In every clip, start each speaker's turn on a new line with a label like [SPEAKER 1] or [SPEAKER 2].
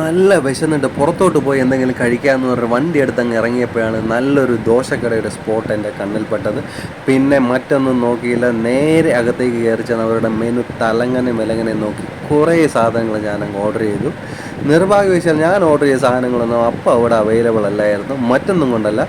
[SPEAKER 1] നല്ല വിശന്നിട്ട് പുറത്തോട്ട് പോയി എന്തെങ്കിലും കഴിക്കാമെന്ന് പറഞ്ഞ് വണ്ടി എടുത്ത് അങ്ങ് ഇറങ്ങിയപ്പോഴാണ് നല്ലൊരു ദോശക്കടയുടെ സ്പോട്ട് എന്റെ കണ്ണിൽപ്പെട്ടത് പിന്നെ മറ്റൊന്നും നോക്കിയില്ല. നേരെ അകത്തേക്ക് കയറി ചെന്ന് അവരുടെ മെനു തലങ്ങനെ മെലങ്ങനെ നോക്കി കുറേ സാധനങ്ങൾ ഞാൻ അങ്ങ് ഓർഡർ ചെയ്തു. നിർഭാഗ്യവശാൽ ഞാൻ ഓർഡർ ചെയ്ത സാധനങ്ങളൊന്നും അപ്പോൾ അവിടെ അവൈലബിൾ അല്ലായിരുന്നു. മറ്റൊന്നും കൊണ്ടല്ല.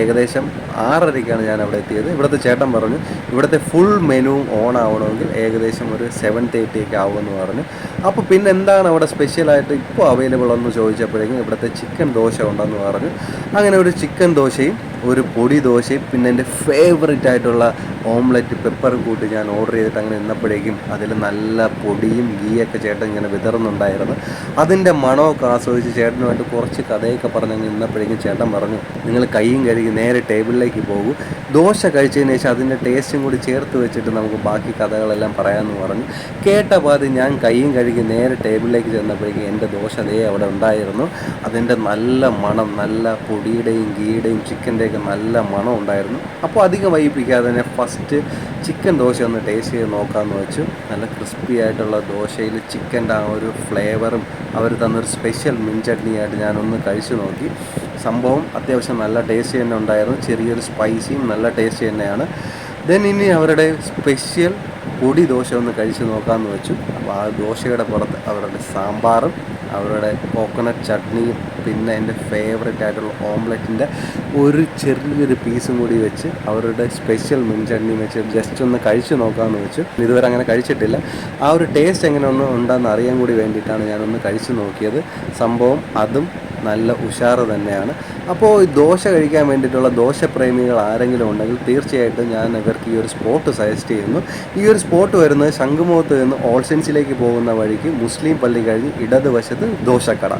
[SPEAKER 1] ഏകദേശം ആറരയ്ക്കാണ് ഞാൻ അവിടെ എത്തിയത്. ഇവിടുത്തെ ചേട്ടൻ പറഞ്ഞു ഇവിടുത്തെ ഫുൾ മെനുവും ഓൺ ആവണമെങ്കിൽ ഏകദേശം ഒരു സെവൻ തേർട്ടി ഒക്കെ ആവുമെന്ന് പറഞ്ഞു. അപ്പോൾ പിന്നെ എന്താണ് അവിടെ സ്പെഷ്യലായിട്ട് ഇപ്പോൾ അവൈലബിൾ എന്ന് ചോദിച്ചപ്പോഴേക്കും ഇവിടുത്തെ ചിക്കൻ ദോശ ഉണ്ടെന്ന് പറഞ്ഞു. അങ്ങനെ ഒരു ചിക്കൻ ദോശയും ഒരു പൊടി ദോശയും പിന്നെ എന്റെ ഫേവറേറ്റ് ആയിട്ടുള്ള ഓംലെറ്റ് പെപ്പറും കൂട്ടി ഞാൻ ഓർഡർ ചെയ്തിട്ട് അങ്ങനെ നിന്നപ്പോഴേക്കും അതിൽ നല്ല പൊടിയും ഗീയൊക്കെ ചേട്ടൻ ഇങ്ങനെ വിതറുന്നുണ്ടായിരുന്നു. അതിന്റെ മണമൊക്കെ ആസ്വദിച്ച് ചേട്ടനുമായിട്ട് കുറച്ച് കഥയൊക്കെ പറഞ്ഞ് അങ്ങ് നിന്നപ്പോഴേക്കും ചേട്ടൻ പറഞ്ഞു നിങ്ങൾ കൈയും കഴുകി നേരെ ടേബിളിലേക്ക് പോകൂ. ദോശ കഴിച്ചതിന് ശേഷം അതിന്റെ ടേസ്റ്റും കൂടി ചേർത്ത് വെച്ചിട്ട് നമുക്ക് ബാക്കി കഥകളെല്ലാം പറയാമെന്ന് പറഞ്ഞു. കേട്ട പാതി ഞാൻ കൈയും കഴുകി നേരെ ടേബിളിലേക്ക് ചെന്നപ്പോഴേക്കും എന്റെ ദോശ അതേ അവിടെ ഉണ്ടായിരുന്നു. അതിന്റെ നല്ല മണം നല്ല പൊടിയുടെയും ഗീയുടെയും ചിക്കന്റെയൊക്കെ നല്ല മണം ഉണ്ടായിരുന്നു. അപ്പോൾ അധികം വൈകിപ്പിക്കാതെ തന്നെ ഫസ്റ്റ് ചിക്കൻ ദോശ ഒന്ന് ടേസ്റ്റ് ചെയ്ത് നോക്കാമെന്ന് വെച്ചു. നല്ല ക്രിസ്പി ആയിട്ടുള്ള ദോശയിൽ ചിക്കന്റെ ആ ഒരു ഫ്ലേവറും അവർ തന്നൊരു സ്പെഷ്യൽ മിൻ ചട്നിയായിട്ട് ഞാനൊന്ന് കഴിച്ചു നോക്കി. സംഭവം അത്യാവശ്യം നല്ല ടേസ്റ്റ് തന്നെ ഉണ്ടായിരുന്നു. ചെറിയൊരു സ്പൈസിയും നല്ല ടേസ്റ്റ് തന്നെയാണ്. ദെൻ ഇനി അവരുടെ സ്പെഷ്യൽ പൊടി ദോശ ഒന്ന് കഴിച്ച് നോക്കാമെന്ന് വെച്ചു. അപ്പോൾ ആ ദോശയുടെ പുറത്ത് അവരുടെ സാമ്പാറും അവരുടെ കോക്കനട്ട് ചട്നിയും പിന്നെ എന്റെ ഫേവറേറ്റ് ആയിട്ടുള്ള ഓംലെറ്റിന്റെ ഒരു ചെറിയൊരു പീസും കൂടി വെച്ച് അവരുടെ സ്പെഷ്യൽ മുൻചട്നി വെച്ച് ജസ്റ്റ് ഒന്ന് കഴിച്ച് നോക്കാമെന്ന് വെച്ചു. ഇതുവരെ അങ്ങനെ കഴിച്ചിട്ടില്ല. ആ ഒരു ടേസ്റ്റ് എങ്ങനെ ഒന്ന് ഉണ്ടെന്ന് അറിയാൻ കൂടി വേണ്ടിയിട്ടാണ് ഞാനൊന്ന് കഴിച്ച് നോക്കിയത്. സംഭവം അതും നല്ല ഉഷാറ് തന്നെയാണ്. അപ്പോൾ ഈ ദോശ കഴിക്കാൻ വേണ്ടിയിട്ടുള്ള ദോശപ്രേമികൾ ആരെങ്കിലും ഉണ്ടെങ്കിൽ തീർച്ചയായിട്ടും ഞാൻ ഇവർക്ക് ഈ ഒരു സ്പോട്ട് സജസ്റ്റ് ചെയ്യുന്നു. ഈ ഒരു സ്പോട്ട് വരുന്നത് ശംഖുമുഖത്ത് നിന്ന് ഓൾസെൻസിലേക്ക് പോകുന്ന വഴിക്ക് മുസ്ലിം പള്ളി കഴിഞ്ഞ് ഇടതുവശത്ത് ദോശക്കട.